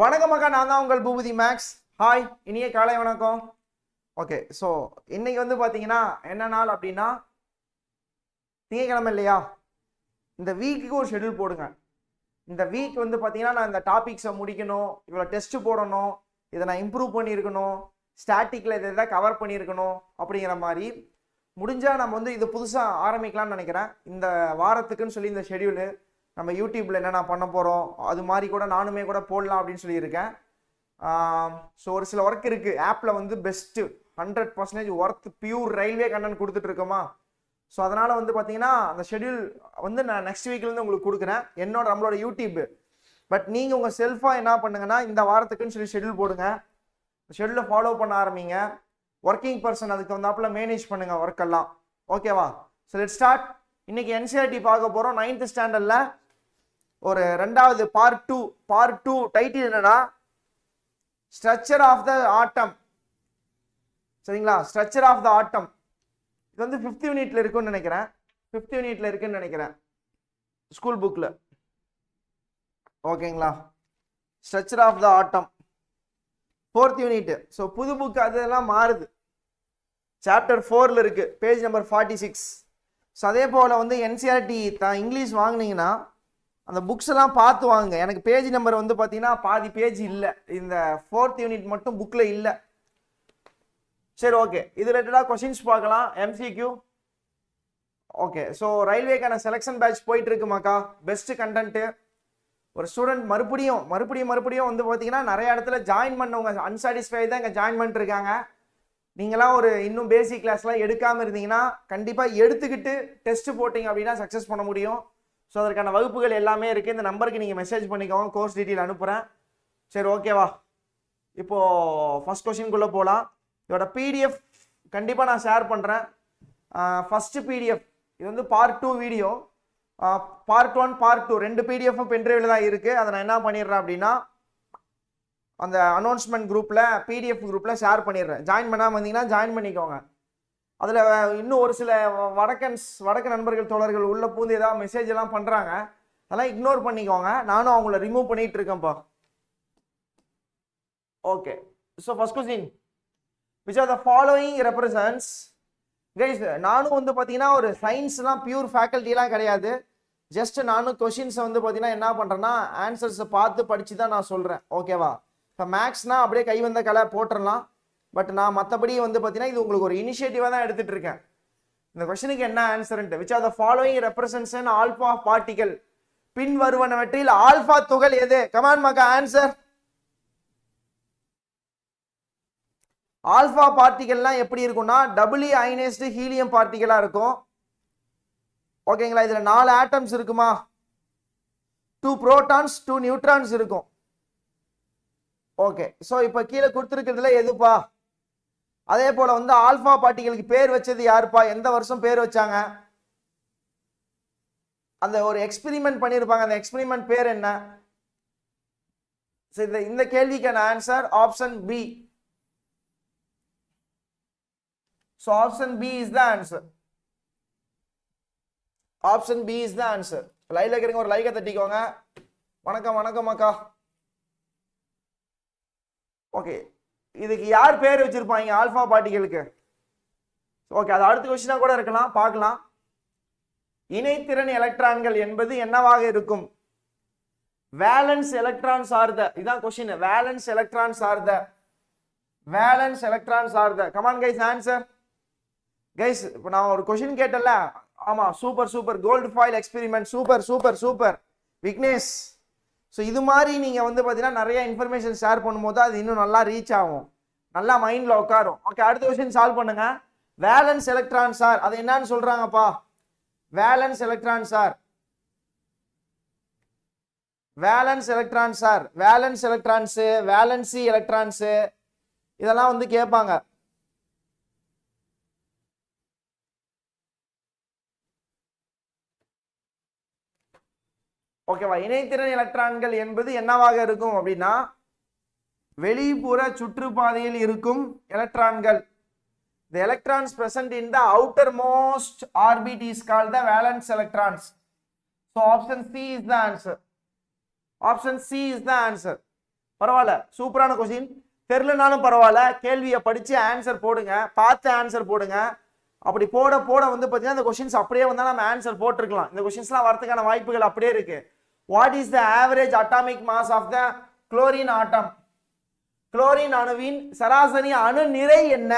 வணக்கம் அக்கா நான் தான் உங்கள் பூபதி மேக்ஸ் ஹாய் இனிய காலை வணக்கம். ஓகே ஸோ இன்னைக்கு வந்து பார்த்தீங்கன்னா என்ன நாள் அப்படின்னா திங்கக்கிழமை இல்லையா? இந்த வீக்குக்கு ஒரு ஷெட்யூல் போடுங்க. இந்த வீக் வந்து பார்த்தீங்கன்னா நான் இந்த டாபிக்ஸை முடிக்கணும் இவ்வளோ டெஸ்ட்டு போடணும் இதை நான் இம்ப்ரூவ் பண்ணியிருக்கணும் ஸ்டாட்டிக்கில் இதை எதாவது கவர் பண்ணியிருக்கணும் அப்படிங்கிற மாதிரி. முடிஞ்சால் நம்ம வந்து இது புதுசாக ஆரம்பிக்கலாம்னு நினைக்கிறேன். இந்த வாரத்துக்குன்னு சொல்லி இந்த ஷெட்யூலு நம்ம யூடியூப்பில் என்னென்ன பண்ண போகிறோம் அது மாதிரி கூட நானுமே கூட போடலாம் அப்படின்னு சொல்லியிருக்கேன். ஸோ ஒரு சில ஒர்க் இருக்குது ஆப்பில் வந்து best hundred percentage work pure railway content கொடுத்துட்டு இருக்கோமா? ஸோ அதனால் வந்து பார்த்தீங்கன்னா அந்த ஷெட்யூல் வந்து நான் நெக்ஸ்ட் வீக்லேருந்து உங்களுக்கு கொடுக்குறேன். என்னோட நம்மளோட யூடியூப். பட் நீங்கள் உங்கள் செல்ஃபாக என்ன பண்ணுங்கன்னா இந்த வாரத்துக்குன்னு சொல்லி ஷெட்யூல் போடுங்க. ஷெடியூலை ஃபாலோ பண்ண ஆரம்பிங்க. ஒர்க்கிங் பர்சன் அதுக்கு வந்தாப்பில் மேனேஜ் பண்ணுங்கள் ஒர்க் எல்லாம். ஓகேவா ஸோ லெட் ஸ்டார்ட் இன்னைக்கு என்சிஆர்டி பார்க்க போகிறோம் நைன்த் ஸ்டாண்டர்டில் ஒரு ரெண்டாவது part two part two title என்னன்னா ஸ்ட்ரக்சர் ஆஃப் த ஆட்டம் சரிங்களா? ஸ்ட்ரக்சர் ஆஃப் த ஆட்டம் இது வந்து ஃபிஃப்த் யூனிட்ல இருக்குன்னு நினைக்கிறேன். ஃபிஃப்த் யூனிட்ல இருக்குன்னு நினைக்கிறேன். ஸ்கூல் புக்கில் ஓகேங்களா structure of the atom fourth unit so புது புக் அதெல்லாம் மாறுது. சாப்டர் ஃபோரில் இருக்கு. Page number forty six so அதே போல் வந்து என்சிஆர்டி தான். இங்கிலீஷ் வாங்குனீங்கன்னா அந்த புக்ஸ் எல்லாம் பார்த்து வாங்க எனக்கு பேஜ் நம்பர் வந்து பார்த்தீங்கன்னா பாதி பேஜ் இல்லை. இந்த ஃபோர்த் யூனிட் மட்டும் புக்கில் இல்லை. சரி ஓகே இது ரிலேட்டடாக கொஷின்ஸ் பார்க்கலாம். எம்சிக்யூ ஓகே ஸோ ரயில்வேக்கான செலெக்ஷன் பேட்ச் போயிட்டு இருக்குமாக்கா பெஸ்ட் கண்டென்ட்டு ஒரு ஸ்டூடெண்ட் மறுபடியும் மறுபடியும் மறுபடியும் வந்து பார்த்தீங்கன்னா நிறைய இடத்துல ஜாயின் பண்ணவங்க அன்சாட்டிஸ்ஃபை தான் இங்கே ஜாயின் பண்ணிருக்காங்க நீங்களாம் ஒரு இன்னும் பேசிக் கிளாஸ்லாம் எடுக்காமல் இருந்தீங்கன்னா கண்டிப்பாக எடுத்துக்கிட்டு டெஸ்ட் போட்டிங்க அப்படின்னா சக்ஸஸ் பண்ண முடியும். ஸோ அதற்கான வகுப்புகள் எல்லாமே இருக்குது இந்த நம்பருக்கு நீங்கள் மெசேஜ் பண்ணிக்கோங்க. கோர்ஸ் டீட்டெயில் அனுப்புகிறேன் சரி ஓகேவா இப்போது ஃபஸ்ட் கொஷின்குள்ளே போகலாம் இதோட பிடிஎஃப் கண்டிப்பாக நான் ஷேர் பண்ணுறேன் ஃபஸ்ட்டு பிடிஎஃப் இது வந்து part two video part one part two ரெண்டு பிடிஎஃப்பும் பென்ட்ரைவில் தான் இருக்குது அதை நான் என்ன பண்ணிடுறேன் அப்படின்னா அந்த அனௌன்ஸ்மெண்ட் குரூப்பில் பிடிஎஃப் குரூப்பில் ஷேர் பண்ணிடுறேன். ஜாயின் பண்ணாமல் வந்தீங்கன்னா ஜாயின் பண்ணிக்கோங்க. அதில் இன்னும் ஒரு சில வடக்கன்ஸ் வடக்கு நண்பர்கள் தோழர்கள் உள்ளே பூந்து ஏதாவது மெசேஜ் எல்லாம் பண்ணுறாங்க அதெல்லாம் இக்னோர் பண்ணிக்கோங்க. நானும் அவங்கள ரிமூவ் பண்ணிட்டு இருக்கேன்ப்பா okay so first question which are the following represents guys நானும் வந்து பார்த்தீங்கன்னா ஒரு சயின்ஸ்லாம் பியூர் ஃபேக்கல்ட்டிலாம் கிடையாது. ஜஸ்ட் நானும் கொஷின்ஸை வந்து பார்த்தீங்கன்னா என்ன பண்ணுறேன்னா ஆன்சர்ஸை பார்த்து படித்து தான் நான் சொல்கிறேன் ஓகேவா இப்போ மேக்ஸ்னால் அப்படியே கை வந்த கலை போட்டுடலாம் பட் நான் மற்றபடி வந்து பார்த்தீங்கன்னா இது உங்களுக்கு ஒரு இனிஷியேட்டிவாக தான் எடுத்துகிட்டு இருக்கேன் இந்த கொஸ்டினுக்கு என்ன ஆன்சர்ன்ட்டு which are the following representation alpha particle பின் வருவனவற்றில் ஆல்ஃபா துகள் எது? கமான் மக்கா ஆன்சர் ஆல்ஃபா பார்ட்டிகல்லாம் எப்படி இருக்கும்னா டபுள்யூ ஐனேஸ்டு ஹீலியம் பார்ட்டிகலாக இருக்கும். ஓகேங்களா இதில் நாலு ஆட்டம்ஸ் இருக்குமா? டூ புரோட்டான்ஸ் டூ நியூட்ரான்ஸ் இருக்கும். ஓகே ஸோ இப்போ கீழே கொடுத்துருக்கிறதுல எதுப்பா? அதே போல் வந்து ஆல்ஃபா பார்ட்டிகளுக்கு பேர் வச்சது யாருப்பா? எந்த வருஷம் பேர் வச்சாங்க? அந்த ஒரு எக்ஸ்பிரிமெண்ட் பண்ணியிருப்பாங்க அந்த எக்ஸ்பிரிமெண்ட் பேர் என்ன? இந்த இந்த கேள்விக்கான answer option B so option B is the answer. Option B is the answer லைவ்ல இருக்கிறவங்க ஒரு லைக்கை தட்டிக்கோங்க. வணக்கம் வணக்கம் அக்கா. ஓகே இதுக்கு யார் பேர் வச்சிருப்பாங்க ஆல்பா பார்ட்டிகளுக்கு ஓகே அது அடுத்த கொஸ்டினா கூட இருக்கலாம் பார்க்கலாம். இணைத்திறன் எலக்ட்ரான்கள் என்பது என்னவாக இருக்கும்? வேலன்ஸ் எலக்ட்ரான் சார்ந்த த இதான் கொஸ்டின் வேலன்ஸ் எலக்ட்ரான் சார்ந்த. த வேலன்ஸ் எலக்ட்ரான் சார்ந்த. The come on guys answer guys இப்போ நான் ஒரு கொஷின் கேட்டல ஆமாம் super super gold foil experiment super super super Vignesh so இது மாதிரி நீங்கள் வந்து பார்த்தீங்கன்னா நிறைய இன்ஃபர்மேஷன் ஷேர் பண்ணும்போது அது இன்னும் நல்லா ரீச் ஆகும். நல்லா மைண்டில் உட்காரும். ஓகே அடுத்த கொஷின் சால்வ் பண்ணுங்க. வேலன்ஸ் எலக்ட்ரான் சார் அது என்னன்னு சொல்கிறாங்கப்பா valence electron sir valence electron sir valence electrons valency electrons இதெல்லாம் வந்து கேட்பாங்க. ஓகேவா? இணைத்திறன் எலக்ட்ரான்கள் என்பது என்னவாக இருக்கும் அப்படின்னா வெளிப்புற சுற்றுப்பாதையில் இருக்கும் எலக்ட்ரான்கள். The electrons present in the outermost orbit is called the valence electrons. So option c is the answer. Option c is the answer. பரவாயில்ல. சூப்பரான கொஸ்டின் தெரிலனாலும் பரவாயில்ல. கேள்வியை படித்து ஆன்சர் போடுங்க. பார்த்து ஆன்சர் போடுங்க. அப்படி போட போட வந்து பார்த்தீங்கன்னா இந்த கொஸ்டின்ஸ் அப்படியே வந்தால் நம்ம ஆன்சர் போட்டிருக்கலாம். இந்த கொஸ்டின்ஸ்லாம் வரதுக்கான வாய்ப்புகள் அப்படியே இருக்குது what is the average atomic mass of the chlorine atom chlorine அணுவின் சராசரி அணு நிறை என்ன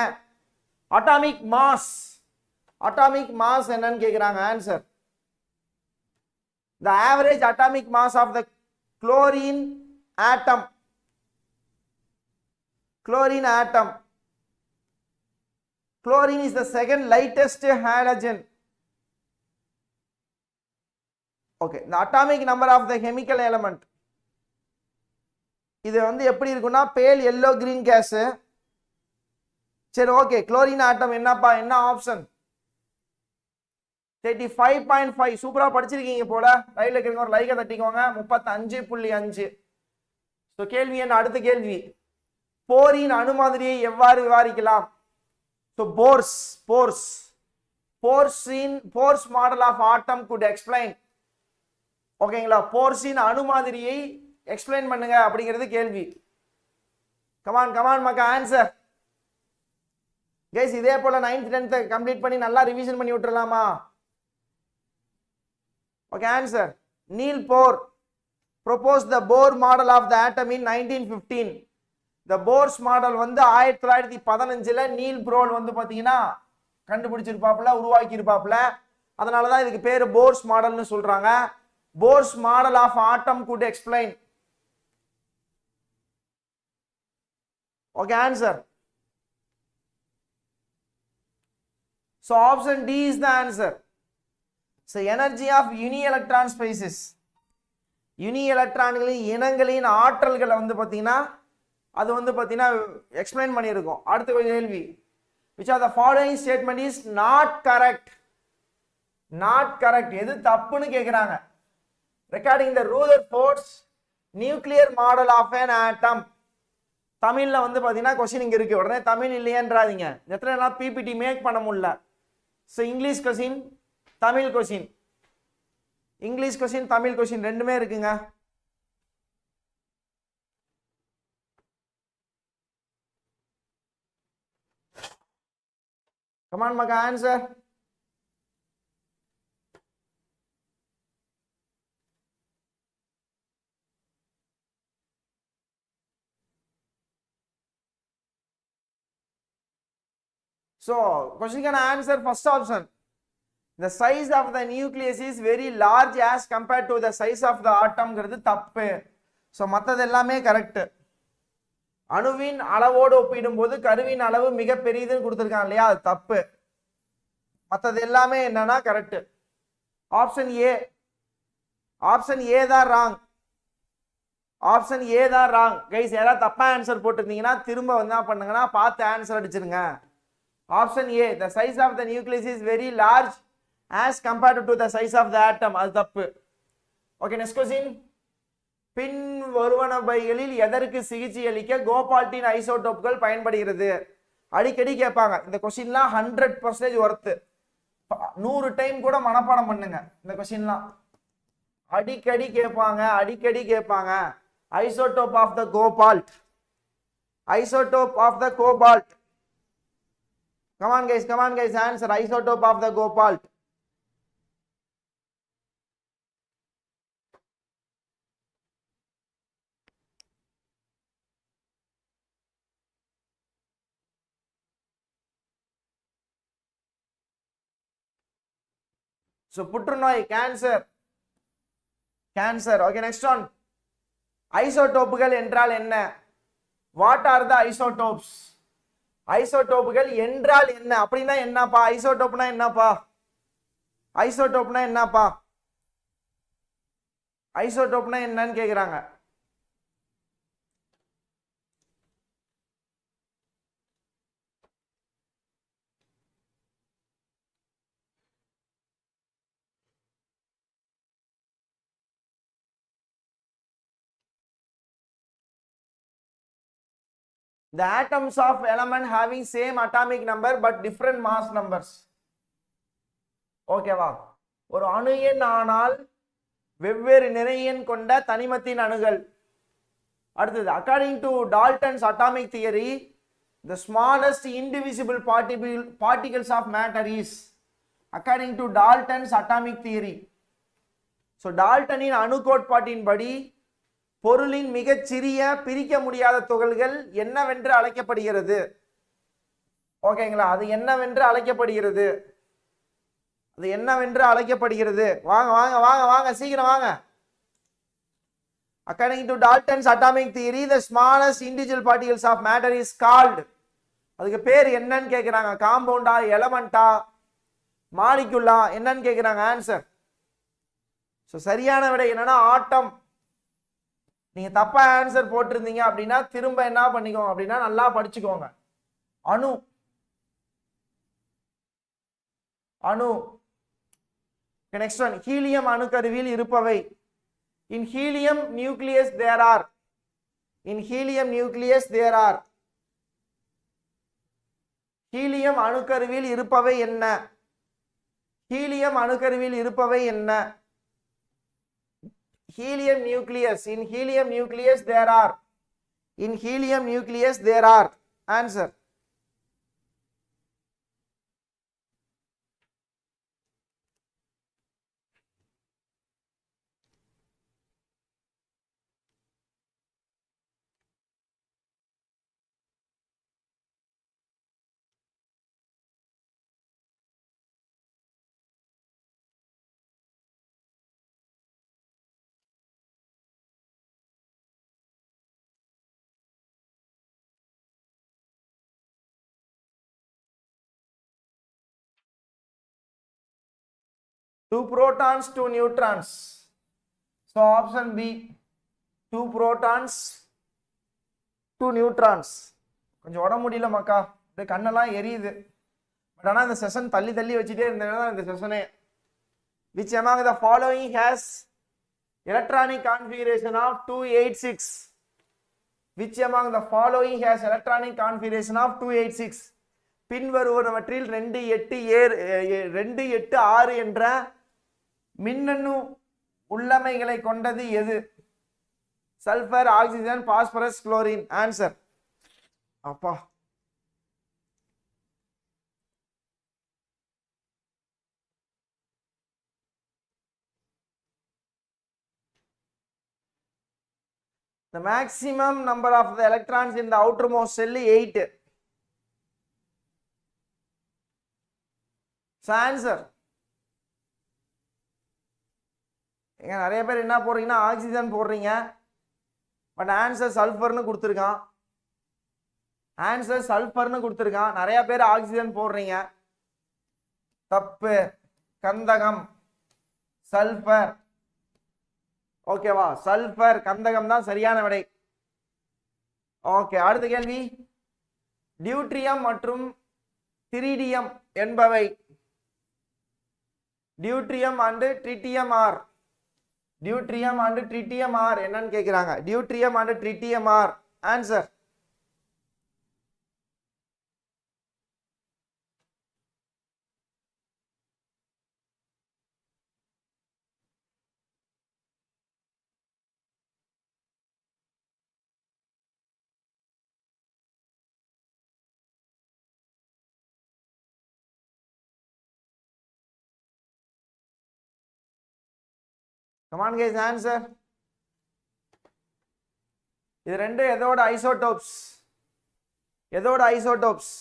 அட்டாமிக் மாஸ் அட்டாமிக் மாஸ் என்னன்னு கேட்குறாங்க answer the average atomic mass of the chlorine atom chlorine atom chlorine is the second lightest halogen okay இந்த atomic number of the chemical element இது வந்து எப்படி இருக்குன்னா பேல் எல்லோ கிரீன் கேஸு சரி okay chlorine atom என்னப்பா? என்ன option thirty five point five சூப்பராக படிச்சிருக்கீங்க போல. ரைட்ல இருக்கிறவங்க ஒரு லைக்கை தட்டிக்கோங்க. முப்பத்தஞ்சு புள்ளி அஞ்சு. ஸோ கேள்வி என்ன? அடுத்த கேள்வி. போரின் அணுமாதிரியை எவ்வாறு விவாதிக்கலாம்? So Bohr's Bohr's போர்ஸின் Bohr's model of atom good explain ஓகேங்களா? போர்ஸின் அணுமாதிரியை எக்ஸ்பிளைன் பண்ணுங்க அப்படிங்கிறது கேள்வி. கமான் கமான் மக்கா ஆன்சர் கைஸ் இதே போல நைன்த் டென்த்தை கம்ப்ளீட் பண்ணி நல்லா ரிவிஷன் பண்ணி விட்டுறலாமா? Okay answer Niels Bohr. Propose the Bohr model of the atom in nineteen fifteen the Bohr's model வந்து ஆயிரத்தி தொள்ளாயிரத்தி பதினஞ்சுல நீல் புரோல் வந்து பார்த்தீங்கன்னா கண்டுபிடிச்சிருப்பாப்புல உருவாக்கி இருப்பாப்புல அதனால தான் இதுக்கு பேர் போர்ஸ் மாடல்னு சொல்றாங்க. Bohr's model of atom good explain okay answer so option D is the answer so energy of uni electron species uni எலக்ட்ரான்களின் இனங்களின் ஆற்றல்களை வந்து பார்த்தீங்கன்னா அது வந்து பார்த்தீங்கன்னா எக்ஸ்பிளைன் பண்ணியிருக்கோம். அடுத்த கேள்வி. Which are the following statement is not correct not correct எது தப்புன்னு கேட்குறாங்க regarding the Rutherford's nuclear model of an atom தமிழில் வந்து பார்த்தீங்கன்னா கொஸ்டின் இங்கே இருக்குது உடனே தமிழ் இல்லையன்றாதீங்க. எத்தனை நாள் பிபிடி மேக் பண்ண முடியல. So English question Tamil question English question Tamil question ரெண்டுமே இருக்குங்க. கமான் மகா answer So, question can answer first option. The size of the nucleus is very large as compared to the size of the atomங்கிறது தப்பு so மற்றது எல்லாமே correct அணுவின் அளவோடு ஒப்பிடும்போது கருவின் அளவு மிக பெரியதுன்னு கொடுத்துருக்காங்க இல்லையா? அது தப்பு. மற்றது எல்லாமே என்னன்னா correct option A option A தான் ராங் ஆப்ஷன் ஏ தான் ராங் கைஸ் யாராவது தப்பா ஆன்சர் போட்டிருந்தீங்கன்னா திரும்ப வந்து பண்ணுங்கன்னா பார்த்து answer அடிச்சிருங்க. Option A the size of the nucleus is very large as compared to the size of the atom அது தப்பு. ஓகே நெக்ஸ்ட் கொஸ்டின் பின் வருவனபைகளில் எதற்கு சிகிச்சை அளிக்க கோபால்டின் ஐசோடோப்கள் பயன்படுகிறது? அடிக்கடி கேட்பாங்க. இந்த கொஸ்டின்லாம் ஹண்ட்ரட் பர்சன்டேஜ் ஒர்த்து நூறு டைம் கூட மனப்பாடம் பண்ணுங்க. இந்த கொஸ்டின்லாம் அடிக்கடி கேட்பாங்க அடிக்கடி கேட்பாங்க. Isotope of the cobalt. Isotope of the cobalt. Come on, guys. Come on, guys. Answer isotope of the cobalt. So, புற்றுநோய் cancer cancer okay next one ஐசோடோப்புகள் என்றால் என்ன வாட் ஆர் த ஐசோடோப்ஸ் ஐசோடோப்புகள் என்றால் என்ன? அப்படின்னா என்னப்பா? ஐசோடோப்னா என்னப்பா? ஐசோடோப்னா என்னப்பா? ஐசோடோப்னா என்னன்னு கேக்குறாங்க. The atoms of element having same atomic number but different mass numbers. ஓகேவா ஒரு அணு எண் ஆனால் வெவ்வேறு நிறை எண் கொண்ட தனிமத்தின் அணுகள். அடுத்தது according to Dalton's atomic theory the smallest indivisible partible particles of matter is according to Dalton's atomic theory so டால்டனின் அணு கோட்பாட்டின்படி பொருளின் மிகச்சிறிய பிரிக்க முடியாத துகள்கள் என்னவென்று அழைக்கப்படுகிறது? ஓகேங்களா? அது என்னவென்று அழைக்கப்படுகிறது? அது என்னவென்று அழைக்கப்படுகிறது? வாங்க வாங்க வாங்க வாங்க சீக்கிரம் வாங்க. According to Dalton's atomic theory the smallest individual particles of matter is called அதுக்கு பேர் என்னன்னு கேட்குறாங்க காம்பவுண்டா எலமெண்டா மாலிக்குலா என்னன்னு கேட்குறாங்க ஆன்சர் ஸோ சரியான விடை என்னன்னா ஆட்டம். நீங்க தப்பா ஆன்சர் போட்டிருந்தீங்க அப்படின்னா திரும்ப என்ன பண்ணிக்கோங்க அப்படின்னா நல்லா படிச்சுக்கோங்க. அணு. அணு. நெக்ஸ்ட் ஒன் ஹீலியம் அணுக்கருவில் இருப்பவை. In helium nucleus there are in helium nucleus there are helium அணுக்கருவில் இருப்பவை என்ன? ஹீலியம் அணுக்கருவில் இருப்பவை என்ன? Helium nucleus in helium nucleus there are in helium nucleus there are answer two protons two neutrons so option b two protons two neutrons கொஞ்சம் உடம்பு முடியல மக்கா அப்படியே கண்ணெல்லாம் எரியுது பட் ஆனால் இந்த செஷன் தள்ளி தள்ளி வச்சுட்டே இருந்தேன்னா இந்த செஷனே which among the following has electronic configuration of 286 which among the following has electronic configuration of 286 பின்வருவனவற்றில் ரெண்டு எட்டு ஏர் எ- ரெண்டு எட்டு ஆறு என்ற மின்னணு உள்ளமைகளை கொண்டது எது sulphur oxygen phosphorus chlorine answer அப்பா The maximum number of the electrons in the outermost cell 8. So answer. ஏங்க நிறைய பேர் என்ன போடுறீங்கன்னா ஆக்சிஜன் போடுறீங்க. பட் ஆன்சர் சல்ஃபர்னு கொடுத்துருக்கான். ஆன்சர் சல்ஃபர்னு கொடுத்துருக்கான். நிறைய பேர் ஆக்சிஜன் போடுறீங்க. தப்பு. கந்தகம். சல்ஃபர் ஓகேவா சல்ஃபர் கந்தகம் தான் சரியான விடை. ஓகே அடுத்த கேள்வி. டியூட்ரியம் மற்றும் திரிடியம் என்பவை. Deuterium and tritium are deuterium and tritium are என்னன்னு கேட்குறாங்க deuterium and tritium are answer come on guys answer இது ரெண்டு எதோட ஐசோடோப்ஸ் எதோட isotopes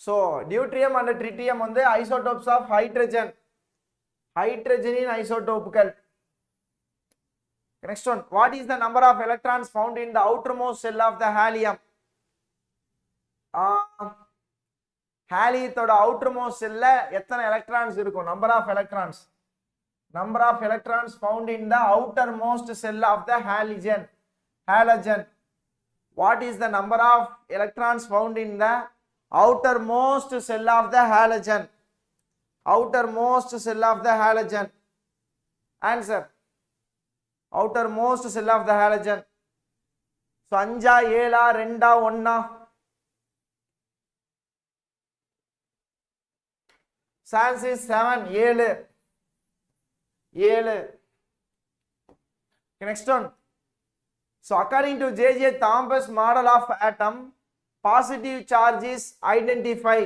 so deuterium and tritium வந்து ஐசோடோப்ஸ் ஆஃப் ஹைட்ரஜன் ஹைட்ரஜனின் ஐசோடோப்புகள் next one what is the number of electrons found in the outermost shell of the helium ஹாலியத்தோட outermost செல்ல எத்தனை electrons இருக்கும்? Number of electrons number of electrons found in the outermost cell of the halogen halogen what is the number of electrons found in the outermost cell of the halogen outermost cell of the halogen answer outermost cell of the halogen so அஞ்சா ஏழா ரெண்டா ஒன்னா chance is seven ஏழு ஏழு. Next one so according to J J Thomson's model of atom positive charges identify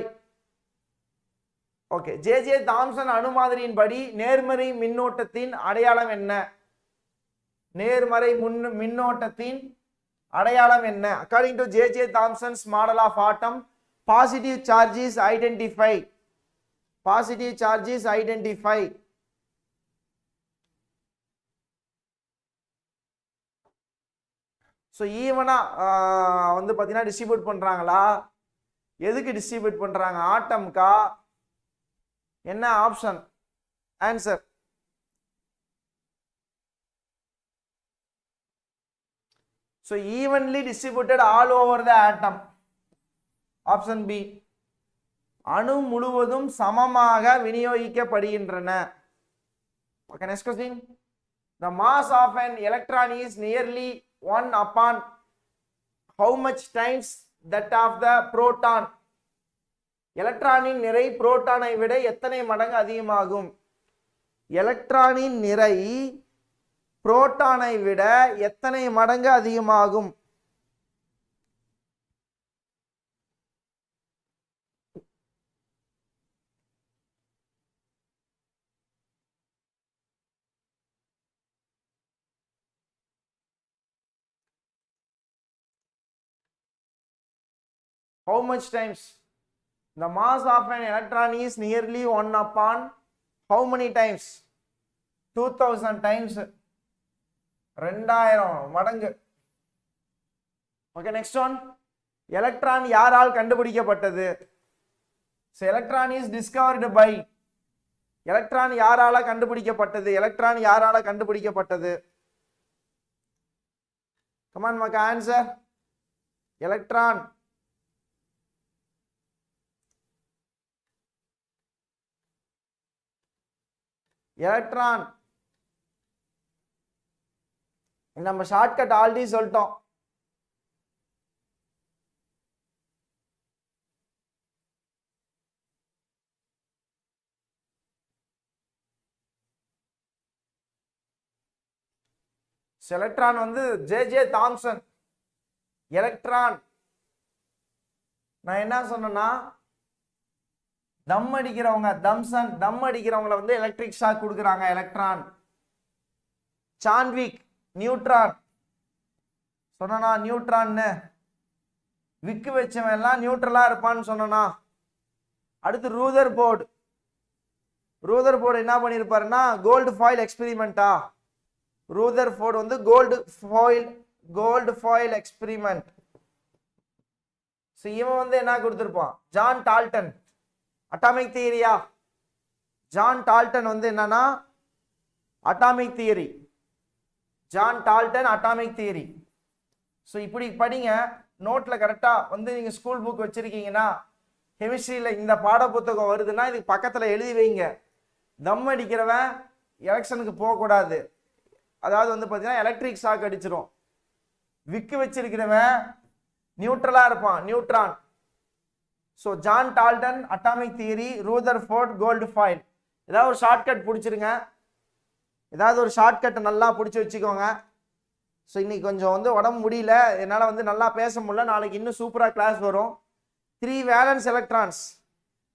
okay J J Thomson அணுமாதிரியின்படி நேர்மறை மின்னோட்டத்தின் அடையாளம் என்ன? நேர்மறை முன் மின்னோட்டத்தின் அடையாளம் என்ன? According to J J Thomson's model of atom positive charges identify positive charges identify so ஈவனாக uh, வந்து பார்த்தீங்கன்னா டிஸ்ட்ரிபியூட் பண்ணுறாங்களா எதுக்கு டிஸ்ட்ரிபியூட் பண்ணுறாங்க ஆட்டம்கா என்ன option answer so evenly distributed all over the atom option B அணு முழுவதும் சமமாக விநியோகிக்கப்படுகின்றன. Okay next question the mass of an electron nearly 1 upon how much times that of the proton எலக்ட்ரானின் நிறை புரோட்டானை விட எத்தனை மடங்கு அதிகமாகும்? எலக்ட்ரானின் நிறை புரோட்டானை விட எத்தனை மடங்கு அதிகமாகும்? How much times? The mass of an electron is nearly 1 upon how many times? 2000 times. ரெண்டாயிரம். மடங்கு. ஓகே நெக்ஸ்ட் ஒன் எலக்ட்ரான் யாரால் கண்டுபிடிக்கப்பட்டது? So electron is discovered by electron யாரால கண்டுபிடிக்கப்பட்டது? எலக்ட்ரான் யாரால கண்டுபிடிக்கப்பட்டது? கமான் மக்க ஆன்சர் எலக்ட்ரான் எலக்ட்ரான். நம்ம ஷார்ட்கட் ஆல்ரெடி சொல்லிட்டோம். எலக்ட்ரான் வந்து ஜே ஜே தாம்சன் எலக்ட்ரான் நான் என்ன சொன்னேன்னா தம் அடிக்கிறவங்க தம்சன் தம் அடிக்கிறவங்கள வந்து எலக்ட்ரிக் ஷாக் கொடுக்குறாங்க எலக்ட்ரான் சான்விக் நியூட்ரான் சொன்னா நியூட்ரான்னு விக்கு வச்சவன் எல்லாம் நியூட்ரலா இருப்பான்னு சொன்னா அடுத்து ரூதர் போர்டு. ரூதர் போர்டு என்ன பண்ணியிருப்பாருன்னா கோல்டு ஃபாயில் எக்ஸ்பிரிமெண்ட்டா ரூதர் போர்டு வந்து gold foil gold foil experiment so இவன் வந்து என்ன கொடுத்துருப்பான்? ஜான் டால்டன் அட்டாமிக் தியரியா ஜான் டால்டன் வந்து என்னன்னா atomic theory John Dalton atomic theory so இப்படி படிங்க நோட்டில் கரெக்டாக வந்து நீங்கள் ஸ்கூல் புக் வச்சுருக்கீங்கன்னா கெமிஸ்ட்ரியில் இந்த பாட புத்தகம் வருதுன்னா இதுக்கு பக்கத்தில் எழுதி வைங்க. தம் அடிக்கிறவன் எலெக்ஷனுக்கு போகக்கூடாது. அதாவது வந்து பார்த்தீங்கன்னா எலக்ட்ரிக் ஷாக் அடிச்சிடும் விக்கு வச்சிருக்கிறவன் நியூட்ரலாக இருப்பான் neutron so John Dalton atomic theory Rutherford gold foil ஏதாவது ஒரு ஷார்ட்கட் பிடிச்சிருங்க. ஏதாவது ஒரு ஷார்ட்கட்டை நல்லா பிடிச்சி வச்சுக்கோங்க. ஸோ இன்றைக்கி கொஞ்சம் வந்து உடம்பு முடியல. என்னால் வந்து நல்லா பேச முடியல. நாளைக்கு இன்னும் சூப்பராக கிளாஸ் வரும். Three valence electrons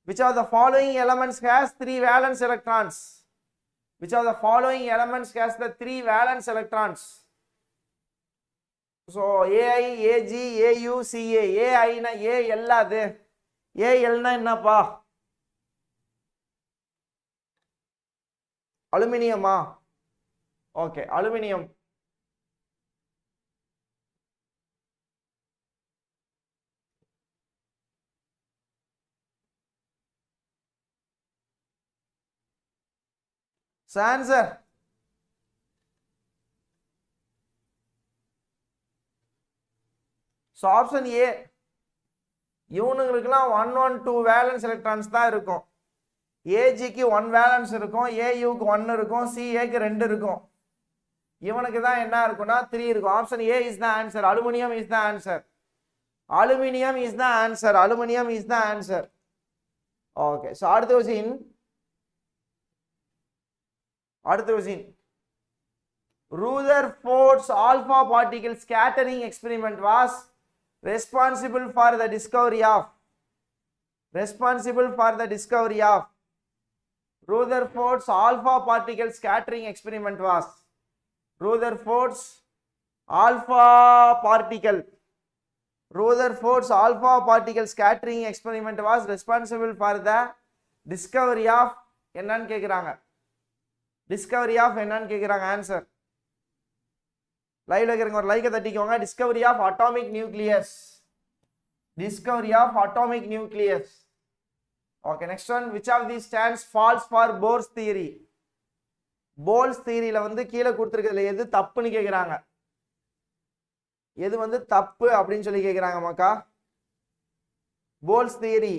which are the following elements has three valence electrons which are the following elements has the three valence electrons so AI AG AU CA ஏஐனா A எல்லாது ஏஎல்னா என்னப்பா? அலுமினியமா? Okay aluminium. Answer so option A. இவனுங்களுக்குலாம் one one two valence electrons தான் இருக்கும். ஏஜிக்கு one valence இருக்கும் ஏயுக்கு one இருக்கும் சிஏக்கு ரெண்டு இருக்கும். இவனுக்கு தான் என்ன இருக்கும்னா த்ரீ இருக்கும். Option A is the answer aluminium is the answer aluminium is the answer aluminium is the answer okay so அடுத்த கொஸ்டின் அடுத்த question Rutherford's alpha particle scattering experiment was responsible for the discovery of responsible for the discovery of Rutherford's alpha particle scattering experiment was Rutherford's alpha particle Rutherford's alpha particle scattering experiment was responsible for the discovery of என்னன்னு கேக்குறாங்க Discovery of என்னன்னு கேக்குறாங்க answer லைவ்ல இருக்கிறவங்க ஒரு லைக்கை தட்டிக்கோங்க. Discovery of atomic nucleus discovery of atomic nucleus okay next one which of the stands false for Bohr's theory Bohr's தியரியில வந்து கீழே கொடுத்துருக்கிறதுல எது தப்புன்னு கேட்குறாங்க எது வந்து தப்பு அப்படின்னு சொல்லி கேட்குறாங்க மக்கா? போல்ஸ் தியரி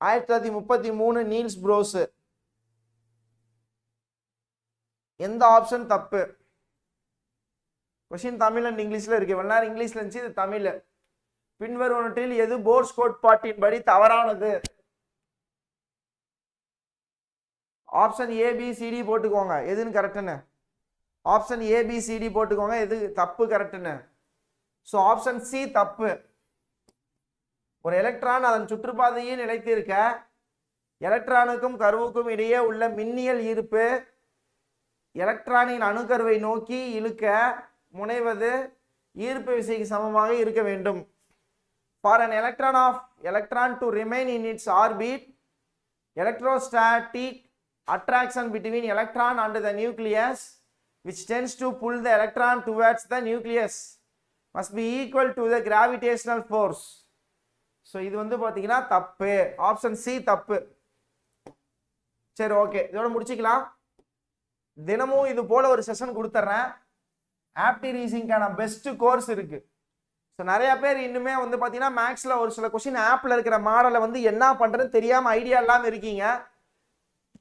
ஆயிரத்தி தொள்ளாயிரத்தி முப்பத்தி மூணு நீல்ஸ் ப்ரோஸு எந்த ஆப்ஷன் தப்பு? கொஷின் தமிழ் அண்ட் இங்கிலீஷ்ல இருக்கு. இவ்வளவு நேரம் இங்கிலீஷ்ல இருந்துச்சு இது தமிழ். பின்வருவனற்றில் எது போர்ஸ் கோட்பாட்டின்படி தவறானது? ஆப்ஷன் ஏபிசிடி போட்டுக்கோங்க. எதுன்னு கரெக்டுன்னு ஆப்ஷன் ஏபிசிடி போட்டுக்கோங்க. எது தப்பு கரெக்டுன்னு ஸோ ஆப்ஷன் சி தப்பு. ஒரு எலக்ட்ரான் அதன் சுற்றுப்பாதையில் நிலைத்திருக்க எலக்ட்ரானுக்கும் கருவுக்கும் இடையே உள்ள மின்னியல் ஈர்ப்பு எலக்ட்ரானின் அணுக்கருவை நோக்கி இழுக்க முனைவது ஈர்ப்பு விசைக்கு சமமாக இருக்க வேண்டும் for an electron of electron to remain in its orbit electrostatic attraction between electron and the nucleus which tends to pull the electron towards the nucleus must be equal to the gravitational force so இது வந்து பார்த்தீங்கன்னா தப்பு option C தப்பு சரி okay இதோட முடிச்சுக்கலாம் தினமும் இது போல ஒரு செஷன் கொடுத்துட்றேன் ஆப்டி ரீசிங்கான பெஸ்ட் கோர்ஸ் இருக்கு. ஸோ நிறைய பேர் இன்னுமே வந்து பார்த்தீங்கன்னா மேக்ஸில் ஒரு சில கொஷின் ஆப்பில் இருக்கிற மாடலை வந்து என்ன பண்ணுறதுன்னு தெரியாமல் ஐடியா இல்லாமல் இருக்கீங்க.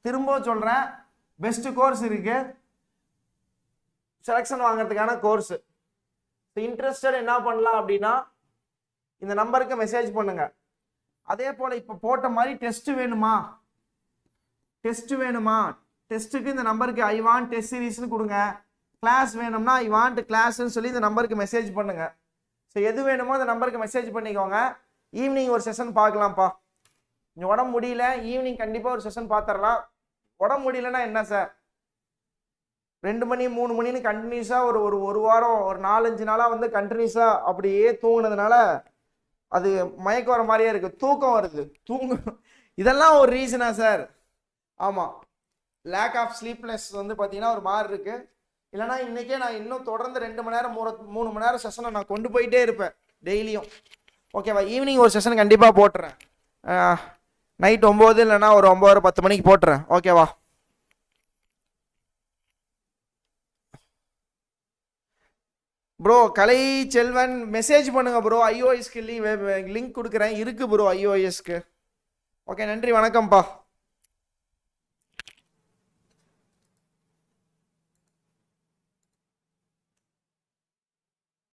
திரும்ப சொல்கிறேன் பெஸ்ட் கோர்ஸ் இருக்கு. செலெக்ஷன் வாங்குறதுக்கான கோர்ஸ் இன்ட்ரெஸ்டட் என்ன பண்ணலாம் அப்படின்னா இந்த நம்பருக்கு மெசேஜ் பண்ணுங்க. அதே போல் இப்போ போட்ட மாதிரி டெஸ்ட் வேணுமா? டெஸ்ட் வேணுமா? டெஸ்ட்டுக்கு இந்த நம்பருக்கு ஐ வாண்ட் டெஸ்ட் சீரீஸ்னு கொடுங்க. கிளாஸ் வேணும்னா ஐ வாண்ட் கிளாஸ்ன்னு சொல்லி இந்த நம்பருக்கு மெசேஜ் பண்ணுங்க. ஸோ எது வேணுமோ அந்த நம்பருக்கு மெசேஜ் பண்ணிக்கோங்க. ஈவினிங் ஒரு செஷன் பார்க்கலாம்ப்பா. இங்கே உடம்பு முடியல. ஈவினிங் கண்டிப்பாக ஒரு செஷன் பார்த்துடலாம். உடம்பு முடியலன்னா என்ன சார்? ரெண்டு மணி மூணு மணின்னு கண்டினியூஸாக ஒரு ஒரு ஒரு வாரம் ஒரு நாலஞ்சு நாளாக வந்து கண்டினியூஸாக அப்படியே தூங்கினதுனால அது மயக்கம் வர மாதிரியே இருக்குது தூக்கம் வருது. தூங்க இதெல்லாம் ஒரு ரீசனா சார். ஆமாம் லேக் ஆஃப் ஸ்லீப்னஸ் வந்து பார்த்தீங்கன்னா ஒரு மாதிரி இருக்கு. இல்லைனா இன்றைக்கே நான் இன்னும் தொடர்ந்து ரெண்டு மணி நேரம் மூணு மூணு மணி நேரம் செஷனை நான் கொண்டு போயிட்டே இருப்பேன் டெய்லியும். ஓகேவா ஈவினிங் ஒரு செஷன் கண்டிப்பாக போட்டுறேன். நைட் ஒம்பது இல்லைன்னா ஒரு ஒம்பது பத்து மணிக்கு போட்டுறேன். ஓகேவா ப்ரோ கலை செல்வன் மெசேஜ் பண்ணுங்க ப்ரோ ஐஓஎஸ்க்கு லிங்க் கொடுக்குறேன். இருக்கு ப்ரோ ஐஓஎஸ்க்கு ஓகே நன்றி வணக்கம்ப்பா.